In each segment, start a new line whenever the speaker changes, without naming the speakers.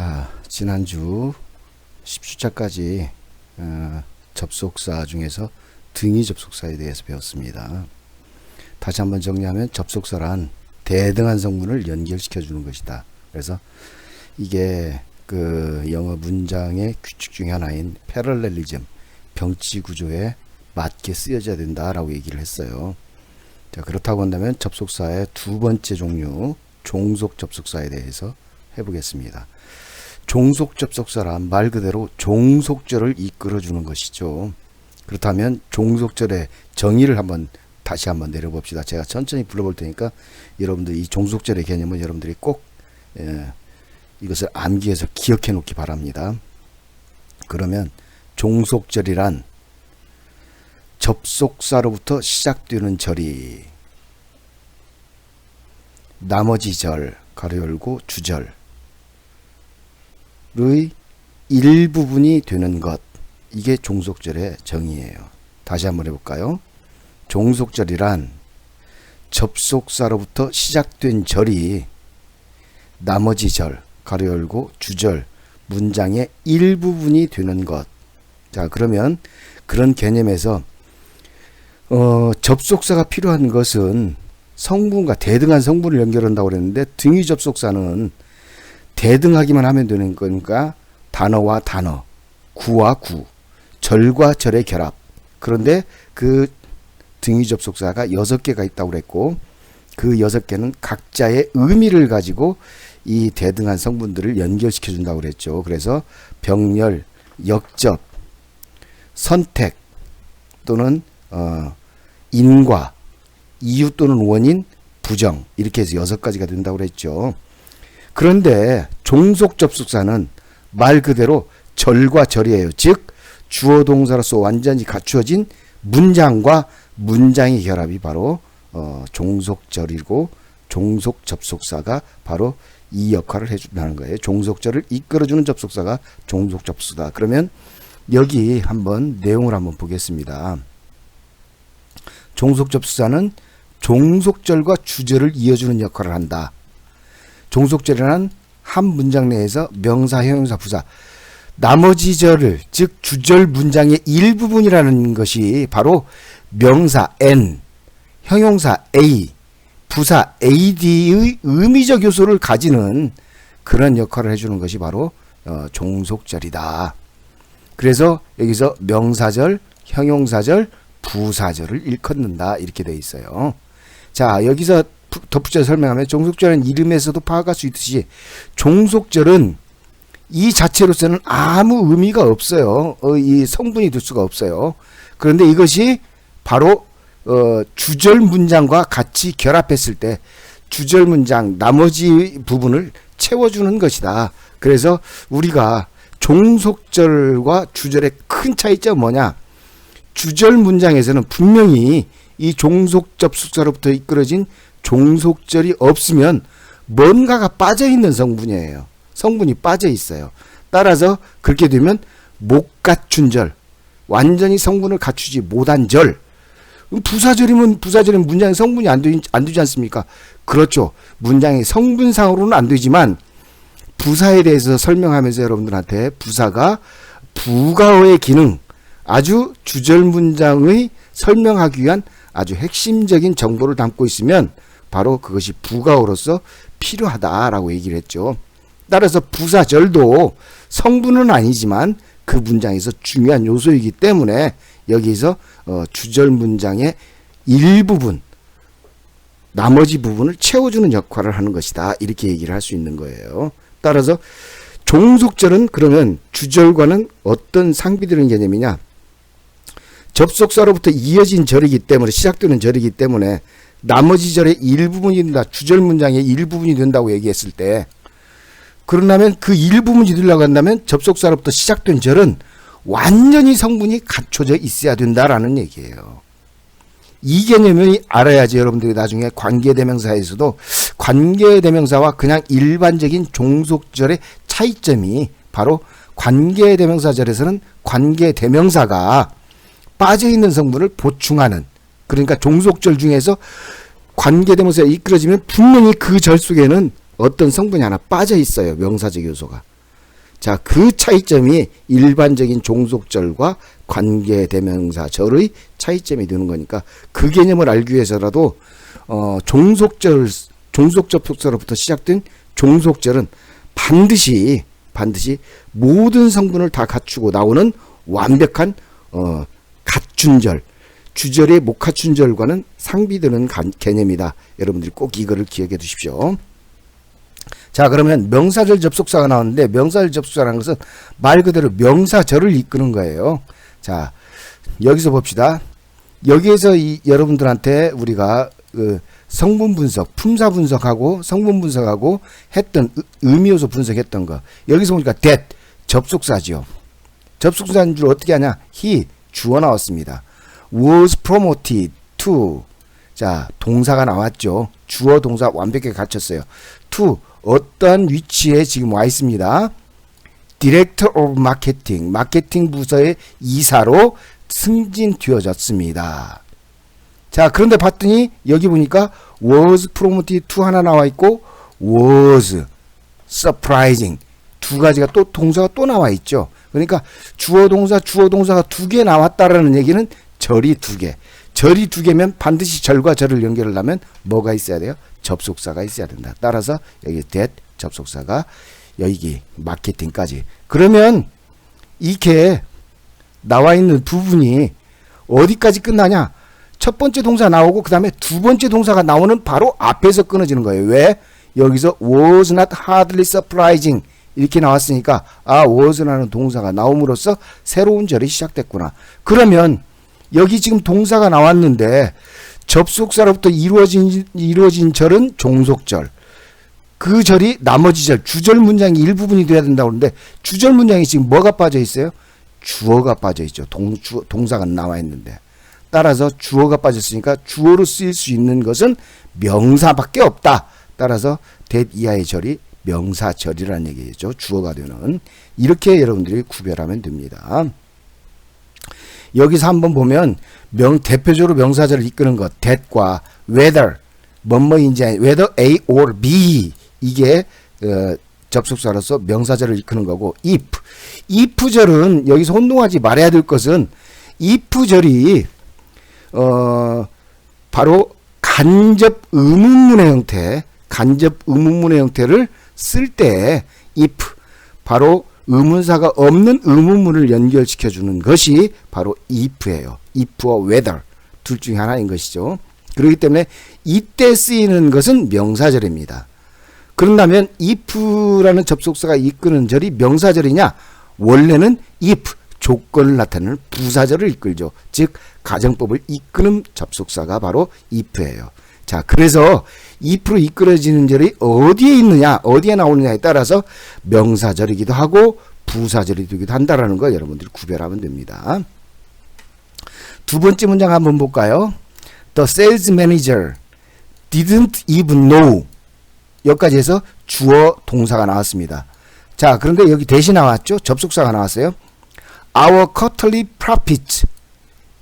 자, 지난주 10주차까지 어, 접속사 중에서 등위 접속사에 대해서 배웠습니다. 다시 한번 정리하면 접속사란 대등한 성분을 연결시켜 주는 것이다. 그래서 이게 그 영어 문장의 규칙 중에 하나인 패럴렐리즘, 병치 구조에 맞게 쓰여져야 된다라고 얘기를 했어요. 자, 그렇다고 한다면 접속사의 두 번째 종류, 종속 접속사에 대해서 해보겠습니다. 종속 접속사란 말 그대로 종속절을 이끌어주는 것이죠. 그렇다면 종속절의 정의를 한번 다시 한번 내려봅시다. 제가 천천히 불러볼 테니까 여러분들 이 종속절의 개념을 여러분들이 꼭 예, 이것을 암기해서 기억해 놓기 바랍니다. 그러면 종속절이란 접속사로부터 시작되는 절이 나머지 절 가로 열고 주절 의 일부분이 되는 것 이게 종속절의 정의예요. 다시 한번 해볼까요? 종속절이란 접속사로부터 시작된 절이 나머지 절 가로 열고 주절 문장의 일부분이 되는 것. 자 그러면 그런 개념에서 어, 접속사가 필요한 것은 성분과 대등한 성분을 연결한다고 그랬는데 등위 접속사는 대등하기만 하면 되는 거니까 단어와 단어, 구와 구, 절과 절의 결합. 그런데 그 등위 접속사가 여섯 개가 있다고 그랬고 그 여섯 개는 각자의 의미를 가지고 이 대등한 성분들을 연결시켜 준다고 그랬죠. 그래서 병렬, 역접, 선택 또는 어, 인과, 이유 또는 원인, 부정 이렇게 해서 여섯 가지가 된다고 그랬죠. 그런데 종속 접속사는 말 그대로 절과 절이에요. 즉 주어 동사로서 완전히 갖추어진 문장과 문장의 결합이 바로 어, 종속절이고 종속 접속사가 바로 이 역할을 해준다는 거예요. 종속절을 이끌어주는 접속사가 종속 접속사. 그러면 여기 한번 내용을 한번 보겠습니다. 종속 접속사는 종속절과 주절을 이어주는 역할을 한다. 종속절이란 한 문장 내에서 명사, 형용사, 부사 나머지 절을 즉 주절 문장의 일부분이라는 것이 바로 명사 n, 형용사 a, 부사 ad의 의미적 요소를 가지는 그런 역할을 해주는 것이 바로 어, 종속절이다. 그래서 여기서 명사절, 형용사절, 부사절을 일컫는다 이렇게 돼 있어요. 자 여기서 부- 덧붙여 설명하면 종속절은 이름에서도 파악할 수 있듯이 종속절은 이 자체로서는 아무 의미가 없어요. 어, 이 성분이 될 수가 없어요. 그런데 이것이 바로 어, 주절 문장과 같이 결합했을 때 주절 문장 나머지 부분을 채워주는 것이다. 그래서 우리가 종속절과 주절의 큰 차이점 뭐냐? 주절 문장에서는 분명히 이 종속 접속사로부터 이끌어진 종속절이 없으면 뭔가가 빠져 있는 성분이에요. 성분이 빠져 있어요. 따라서 그렇게 되면 못 갖춘 절, 완전히 성분을 갖추지 못한 절. 부사절이면 부사절은 문장의 성분이 안, 되, 안 되지 않습니까? 그렇죠. 문장의 성분상으로는 안 되지만 부사에 대해서 설명하면서 여러분들한테 부사가 부가어의 기능, 아주 주절 문장의 설명하기 위한 아주 핵심적인 정보를 담고 있으면 바로 그것이 부가어로서 필요하다라고 얘기를 했죠. 따라서 부사절도 성분은 아니지만 그 문장에서 중요한 요소이기 때문에 여기서 어, 주절 문장의 일부분 나머지 부분을 채워주는 역할을 하는 것이다 이렇게 얘기를 할 수 있는 거예요. 따라서 종속절은 그러면 주절과는 어떤 상비되는 개념이냐? 접속사로부터 이어진 절이기 때문에 시작되는 절이기 때문에 나머지 절의 일부분이 된다. 주절 문장의 일부분이 된다고 얘기했을 때 그러면 그 일부분이 되려고 한다면 접속사로부터 시작된 절은 완전히 성분이 갖춰져 있어야 된다라는 얘기예요. 이 개념을 알아야지 여러분들이 나중에 관계대명사에서도 관계대명사와 그냥 일반적인 종속절의 차이점이 바로 관계대명사절에서는 관계대명사가 빠져있는 성분을 보충하는 그러니까 종속절 중에서 관계대명사가 이끌어지면 분명히 그 절 속에는 어떤 성분이 하나 빠져 있어요. 명사적 요소가. 자, 그 차이점이 일반적인 종속절과 관계대명사절의 차이점이 되는 거니까 그 개념을 알기 위해서라도 어, 종속절 종속접속사로부터 시작된 종속절은 반드시 반드시 모든 성분을 다 갖추고 나오는 완벽한 어, 갖춘절 주절의 못 갖춘 절과는 상비되는 간- 개념이다. 여러분들이 꼭 이거를 기억해 두십시오. 자 그러면 명사절 접속사가 나오는데 명사절 접속사라는 것은 말 그대로 명사절을 이끄는 거예요. 자 여기서 봅시다. 여기에서 이 여러분들한테 우리가 그 성분 분석, 품사 분석하고 성분 분석하고 했던 의- 의미 요소 분석했던 거 여기서 보니까 that 접속사죠. 접속사인 줄 어떻게 하냐? he 주어 나왔습니다. Was promoted to 자 동사가 나왔죠. 주어 동사 완벽하게 갖췄어요. to 어떠한 위치에 지금 와 있습니다. Director of Marketing 마케팅 부서의 이사로 승진되어졌습니다. 자 그런데 봤더니 여기 보니까 was promoted to 하나 나와 있고 was surprising 두 가지가 또 동사가 또 나와 있죠. 그러니까 주어 동사 주어 동사가 두 개 나왔다라는 얘기는 절이 두 개. 절이 두 개면 반드시 절과 절을 연결하려면 뭐가 있어야 돼요? 접속사가 있어야 된다. 따라서 여기 that 접속사가 여기 마케팅까지. 그러면 이게 나와 있는 부분이 어디까지 끝나냐? 첫 번째 동사 나오고 그 다음에 두 번째 동사가 나오는 바로 앞에서 끊어지는 거예요. 왜? 여기서 was not hardly surprising 이렇게 나왔으니까 아 was라는 동사가 나옴으로써 새로운 절이 시작됐구나. 그러면 여기 지금 동사가 나왔는데 접속사로부터 이루어진 이루어진 절은 종속절. 그 절이 나머지 절 주절 문장의 일부분이 돼야 된다고 그러는데 주절 문장이 지금 뭐가 빠져 있어요? 주어가 빠져 있죠. 동, 주, 동사가 나와 있는데. 따라서 주어가 빠졌으니까 주어로 쓰일 수 있는 것은 명사밖에 없다. 따라서 that 이하의 절이 명사절이라는 얘기죠. 주어가 되는. 이렇게 여러분들이 구별하면 됩니다. 여기서 한번 보면 명 대표적으로 명사절을 이끄는 것 that과 whether 뭐뭐인지 whether A or B 이게 어, 접속사로서 명사절을 이끄는 거고 if. if절은 여기서 혼동하지 말아야 될 것은 if절이 어 바로 간접 의문문의 형태 간접 의문문의 형태를 쓸 때 if 바로 의문사가 없는 의문문을 연결시켜 주는 것이 바로 if예요. if와 whether 둘 중에 하나인 것이죠. 그렇기 때문에 이때 쓰이는 것은 명사절입니다. 그런다면 if라는 접속사가 이끄는 절이 명사절이냐? 원래는 if 조건을 나타내는 부사절을 이끌죠. 즉 가정법을 이끄는 접속사가 바로 if예요. 자, 그래서 if로 이끌어지는 절이 어디에 있느냐, 어디에 나오느냐에 따라서 명사절이기도 하고 부사절이기도 한다라는 거 여러분들이 구별하면 됩니다. 두 번째 문장 한번 볼까요? The sales manager didn't even know 여기까지 해서 주어 동사가 나왔습니다. 자, 그런데 여기 대시 나왔죠? 접속사가 나왔어요. Our quarterly profit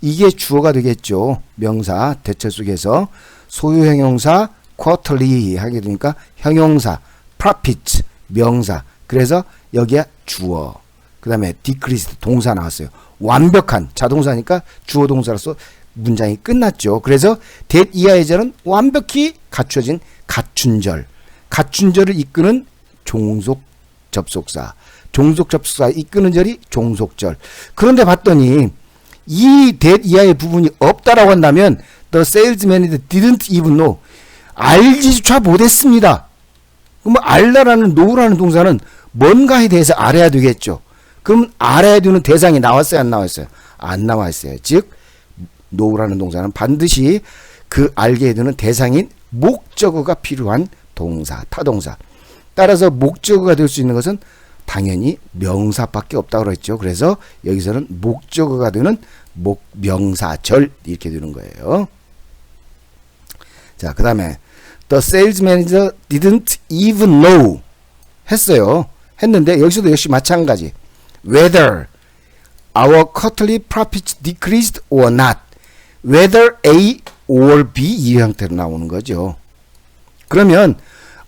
이게 주어가 되겠죠. 명사 대체 속에서 소유 형용사 quarterly 하게 되니까 형용사 profit 명사. 그래서 여기에 주어. 그 다음에 decreased 동사 나왔어요. 완벽한 자동사니까 주어 동사로서 문장이 끝났죠. 그래서 that 이하의 절은 완벽히 갖춰진 갖춘절. 갖춘절을 이끄는 종속 접속사. 종속 접속사 이끄는 절이 종속절. 그런데 봤더니 이 that 이하의 부분이 없다라고 한다면 the salesman didn't even know 알지조차 못했습니다. 그럼 알다라는 know라는 동사는 뭔가에 대해서 알아야 되겠죠. 그럼 알아야 되는 대상이 나왔어요, 안 나왔어요? 안 나왔어요. 즉 know라는 동사는 반드시 그 알게 되는 대상인 목적어가 필요한 동사, 타동사. 따라서 목적어가 될 수 있는 것은 당연히 명사밖에 없다고 그랬죠. 그래서 여기서는 목적어가 되는 목 명사절 이렇게 되는 거예요. 자, 그 다음에 the sales manager didn't even know 했어요. 했는데 여기서도 역시 마찬가지. whether our quarterly profits decreased or not. whether A or B 이 형태로 나오는 거죠. 그러면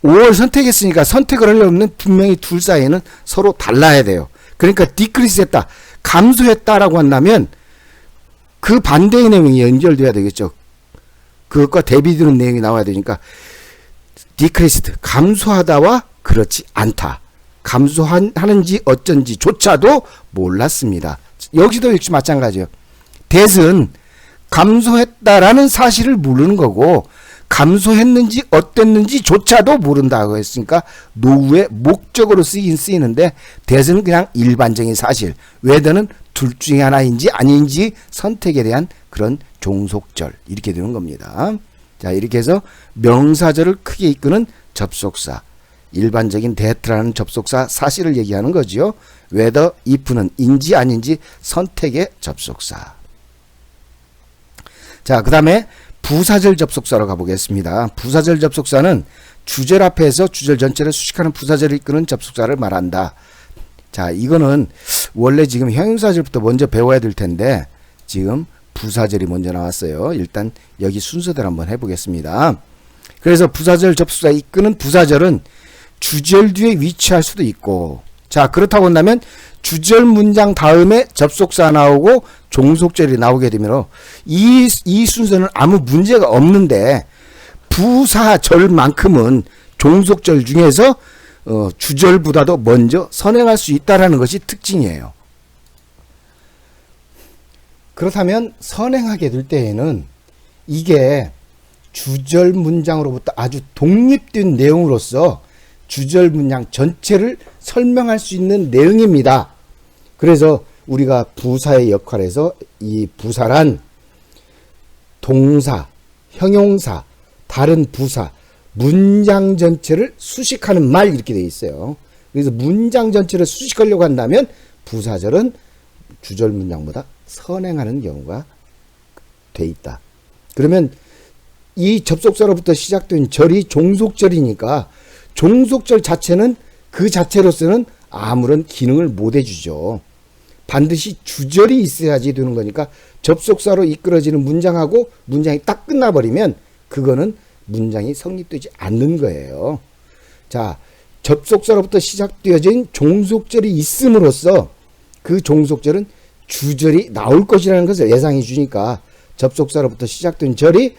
5월 선택했으니까 선택을 하려면 분명히 둘 사이에는 서로 달라야 돼요. 그러니까 디크리스 했다. 감소했다라고 한다면 그 반대의 내용이 연결돼야 되겠죠. 그것과 대비되는 내용이 나와야 되니까 디크리스드 감소하다와 그렇지 않다. 감소하는지 어쩐지 조차도 몰랐습니다. 여기도 역시 마찬가지예요. 대은 감소했다라는 사실을 모르는 거고 감소했는지 어땠는지 조차도 모른다고 했으니까 노후의 목적으로 쓰긴 쓰이는데 대은 그냥 일반적인 사실 웨더는 둘 중에 하나인지 아닌지 선택에 대한 그런 종속절 이렇게 되는 겁니다. 자 이렇게 해서 명사절을 크게 이끄는 접속사 일반적인 데트라는 접속사 사실을 얘기하는 거지요. whether if는 인지 아닌지 선택의 접속사. 자, 그 다음에 부사절 접속사로 가보겠습니다. 부사절 접속사는 주절 앞에서 주절 전체를 수식하는 부사절을 이끄는 접속사를 말한다. 자, 이거는 원래 지금 형용사절부터 먼저 배워야 될 텐데 지금 부사절이 먼저 나왔어요. 일단 여기 순서대로 한번 해보겠습니다. 그래서 부사절 접속사 이끄는 부사절은 주절 뒤에 위치할 수도 있고 자 그렇다고 한다면 주절 문장 다음에 접속사 나오고 종속절이 나오게 되면 이, 이 순서는 아무 문제가 없는데 부사절만큼은 종속절 중에서 어, 주절보다도 먼저 선행할 수 있다라는 것이 특징이에요. 그렇다면 선행하게 될 때에는 이게 주절 문장으로부터 아주 독립된 내용으로서 주절 문장 전체를 설명할 수 있는 내용입니다. 그래서 우리가 부사의 역할에서 이 부사란 동사, 형용사, 다른 부사, 문장 전체를 수식하는 말 이렇게 돼 있어요. 그래서 문장 전체를 수식하려고 한다면 부사절은 주절 문장보다 선행하는 경우가 돼 있다. 그러면 이 접속사로부터 시작된 절이 종속절이니까 종속절 자체는 그 자체로서는 아무런 기능을 못 해주죠. 반드시 주절이 있어야지 되는 거니까 접속사로 이끌어지는 문장하고 문장이 딱 끝나버리면 그거는 문장이 성립되지 않는 거예요. 자, 접속사로부터 시작되어진 종속절이 있음으로써 그 종속절은 주절이 나올 것이라는 것을 예상해 주니까 접속사로부터 시작된 절이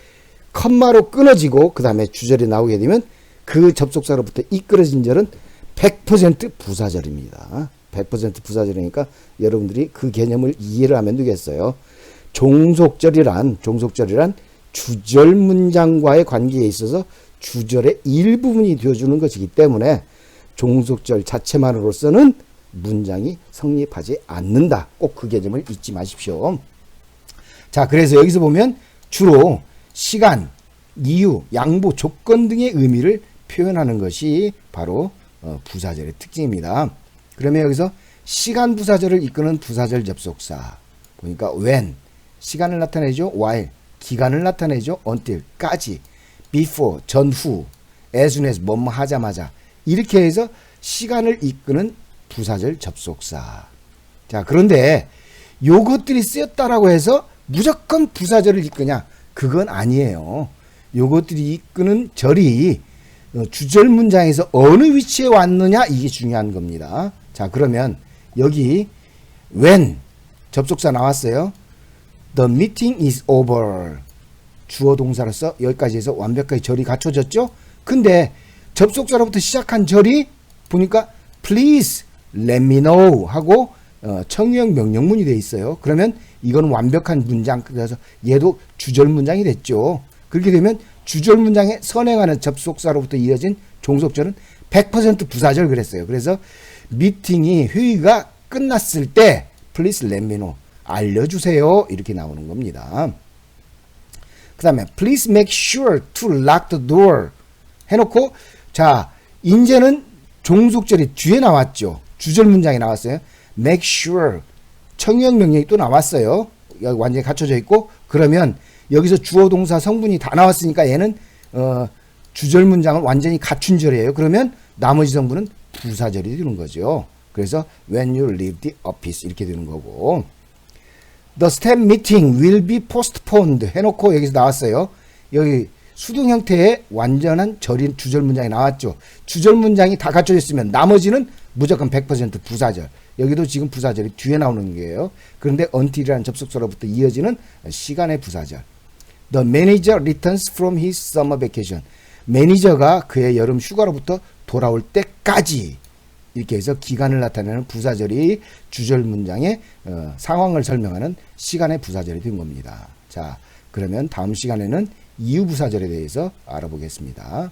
컴마로 끊어지고 그 다음에 주절이 나오게 되면 그 접속사로부터 이끌어진 절은 100% 부사절입니다. 100% 부사절이니까 여러분들이 그 개념을 이해를 하면 되겠어요. 종속절이란 종속절이란 주절 문장과의 관계에 있어서 주절의 일부분이 되어주는 것이기 때문에 종속절 자체만으로서는 문장이 성립하지 않는다. 꼭 그 개념을 잊지 마십시오. 자, 그래서 여기서 보면 주로 시간, 이유, 양보, 조건 등의 의미를 표현하는 것이 바로 어, 부사절의 특징입니다. 그러면 여기서 시간 부사절을 이끄는 부사절 접속사 보니까 when 시간을 나타내죠. while 기간을 나타내죠. until까지 before 전후 as soon as 뭐뭐 하자마자 이렇게 해서 시간을 이끄는 부사절 접속사. 자 그런데 요것들이 쓰였다라고 해서 무조건 부사절을 이끄냐? 그건 아니에요. 요것들이 이끄는 절이 어, 주절 문장에서 어느 위치에 왔느냐 이게 중요한 겁니다. 자 그러면 여기 when 접속사 나왔어요. The meeting is over. 주어 동사로서 여기까지 해서 완벽하게 절이 갖춰졌죠. 근데 접속사로부터 시작한 절이 보니까 please let me know 하고 어, 청유형 명령문이 돼 있어요. 그러면 이건 완벽한 문장 그래서 얘도 주절 문장이 됐죠. 그렇게 되면 주절 문장에 선행하는 접속사로부터 이어진 종속절은 100% 부사절 그랬어요. 그래서 미팅이 회의가 끝났을 때 please let me know 알려주세요 이렇게 나오는 겁니다. 그 다음에 please make sure to lock the door 해놓고 자 이제는 종속절이 뒤에 나왔죠. 주절 문장이 나왔어요. make sure 청유형 명령이 또 나왔어요. 여기 완전히 갖춰져 있고 그러면 여기서 주어 동사 성분이 다 나왔으니까 얘는 어, 주절 문장을 완전히 갖춘 절이에요. 그러면 나머지 성분은 부사절이 되는 거죠. 그래서 when you leave the office 이렇게 되는 거고 the staff meeting will be postponed 해놓고 여기서 나왔어요. 여기 수동 형태의 완전한 절인 주절 문장이 나왔죠. 주절 문장이 다 갖춰져 있으면 나머지는 무조건 100% 부사절. 여기도 지금 부사절이 뒤에 나오는 거예요. 그런데 until이라는 접속사로부터 이어지는 시간의 부사절. The manager returns from his summer vacation. 매니저가 그의 여름 휴가로부터 돌아올 때까지 이렇게 해서 기간을 나타내는 부사절이 주절 문장의 어, 상황을 설명하는 시간의 부사절이 된 겁니다. 자, 그러면 다음 시간에는 이유 부사절에 대해서 알아보겠습니다.